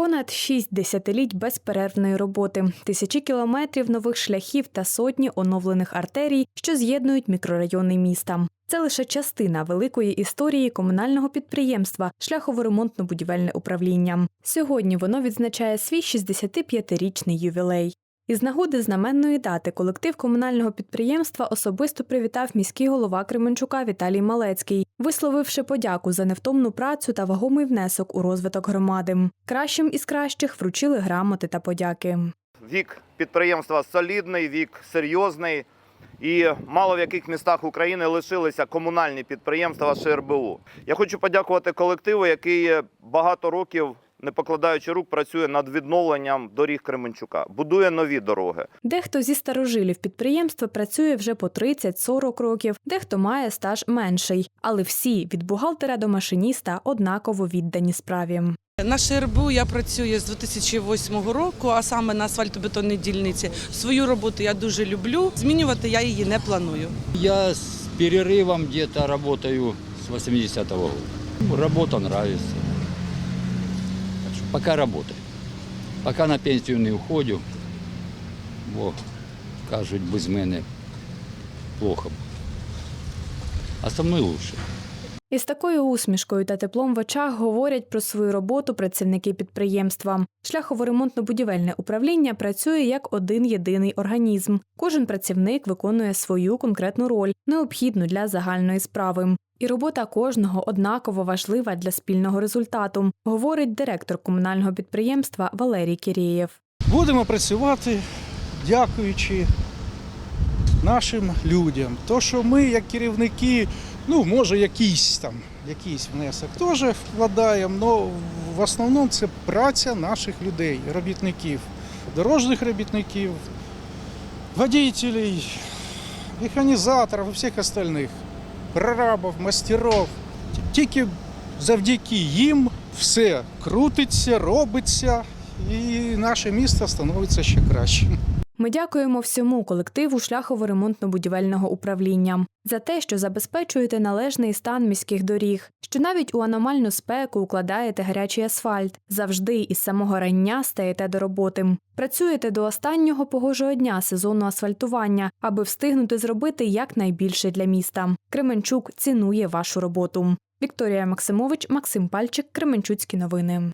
Понад шість десятиліть безперервної роботи, тисячі кілометрів нових шляхів та сотні оновлених артерій, що з'єднують мікрорайони міста. Це лише частина великої історії комунального підприємства шляхово-ремонтно-будівельне управління. Сьогодні воно відзначає свій 65-річний ювілей. Із нагоди знаменної дати колектив комунального підприємства особисто привітав міський голова Кременчука Віталій Малецький, висловивши подяку за невтомну працю та вагомий внесок у розвиток громади. Кращим із кращих вручили грамоти та подяки. Вік підприємства солідний, вік серйозний. І мало в яких містах України лишилися комунальні підприємства ШРБУ. Я хочу подякувати колективу, який багато років, не покладаючи рук, працює над відновленням доріг Кременчука, будує нові дороги. Дехто зі старожилів підприємства працює вже по 30-40 років, дехто має стаж менший, але всі від бухгалтера до машиніста однаково віддані справі. На ШРБУ я працюю з 2008 року, а саме на асфальтобетонній дільниці. Свою роботу я дуже люблю. Змінювати я її не планую. Я с перерывом где-то работаю с 80-го года. Ну, Работа нравится. Так что пока работаю. Пока на пенсію не уходю, бо кажуть, без мене плохо. А со мною лучше. Із такою усмішкою та теплом в очах говорять про свою роботу працівники підприємства. Шляхово-ремонтно-будівельне управління працює як один єдиний організм. Кожен працівник виконує свою конкретну роль, необхідну для загальної справи. І робота кожного однаково важлива для спільного результату, говорить директор комунального підприємства Валерій Кірєєв. Будемо працювати, дякуючи нашим людям. То, що ми, як керівники, ну, може, якийсь там, якийсь внесок теж вкладаємо, але в основному це праця наших людей, робітників, дорожніх робітників, водителей, механізаторів і всіх остальних, прорабів, мастерів. Тільки завдяки їм все крутиться, робиться, і наше місто становиться ще кращим. Ми дякуємо всьому колективу шляхово-ремонтно-будівельного управління за те, що забезпечуєте належний стан міських доріг, що навіть у аномальну спеку укладаєте гарячий асфальт, завжди із самого рання стаєте до роботи. Працюєте до останнього погожого дня сезону асфальтування, аби встигнути зробити якнайбільше для міста. Кременчук цінує вашу роботу. Вікторія Максимович, Максим Пальчик, Кременчуцькі новини.